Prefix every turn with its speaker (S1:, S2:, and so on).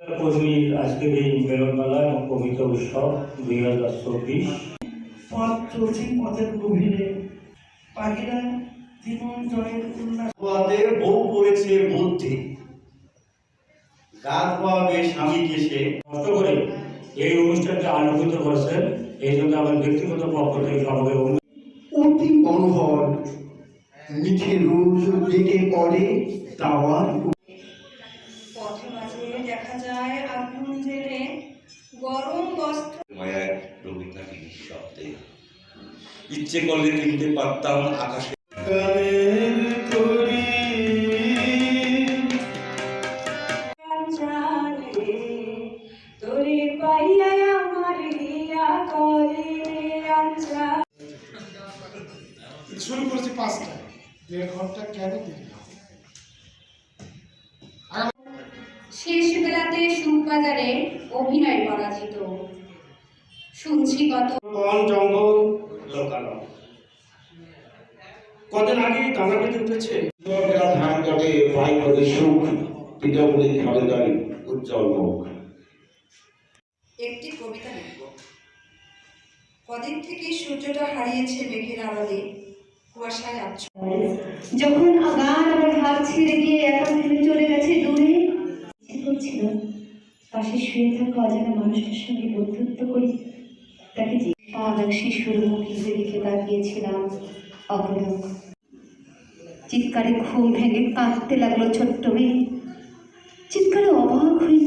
S1: কর্মীর আজকের এই মিলনমেলা এবং কবিতা উৎসব দুই হাজার চব্বিশ।
S2: পথ চলছে পথের গভীরে। পাখিরা জীবন জয়ের উল্লাস।
S3: তোমাদের বউ পড়েছে বুদ্ধি গা ধোয়াবে স্বামীকে সে।
S1: কষ্ট করে এই অনুষ্ঠানকে আলোকিত করেছেন। এই জন্য আমার ব্যক্তিগত পক্ষ থেকে অনুরোধ।
S4: অতি মনোহর মিঠে রোজ ডেকে পড়ে দাওয়ার
S5: পথে দেখা যায় আগুন জেলে গরম বস্ত্র
S6: মায়ার রবিতাকে নিঃশব্দে। ইচ্ছে করলে কিনতে পারতাম আকাশে।
S2: শুরু করেছি পাঁচটা দেড় ঘণ্টা কেন দেরি
S7: শেষ বেলাতে সুখবাজারে অভিনয় পরাজিত। শুনছি কত
S3: বন জঙ্গল? লোকালো কদিন আগে দানা বেঁধে উঠেছে।
S4: ধান কাটে পাই করে সুখ পিঠাপুলি খাবে গাড়ি উজ্জ্বল মুখ
S5: একটি কবিতা লিখব। কদিন থেকে সূর্যটা হারিয়েছে মেঘের আড়ালে কুয়াশায় আচ্ছ
S7: যখন আগার আমার হাত ছেড়ে গিয়ে একা চলে গেছে দূরে শুয়ে থাকা অজানা মানুষটার সঙ্গে বন্ধুত্ব করি, তাকে এক শিশুর মুখে দিকে তাকিয়েছিলাম অপলক চিৎকারে ঘুম ভেঙে কাঁদতে লাগল ছোট্ট মেয়ে। চিৎকারে অবাক হয়ে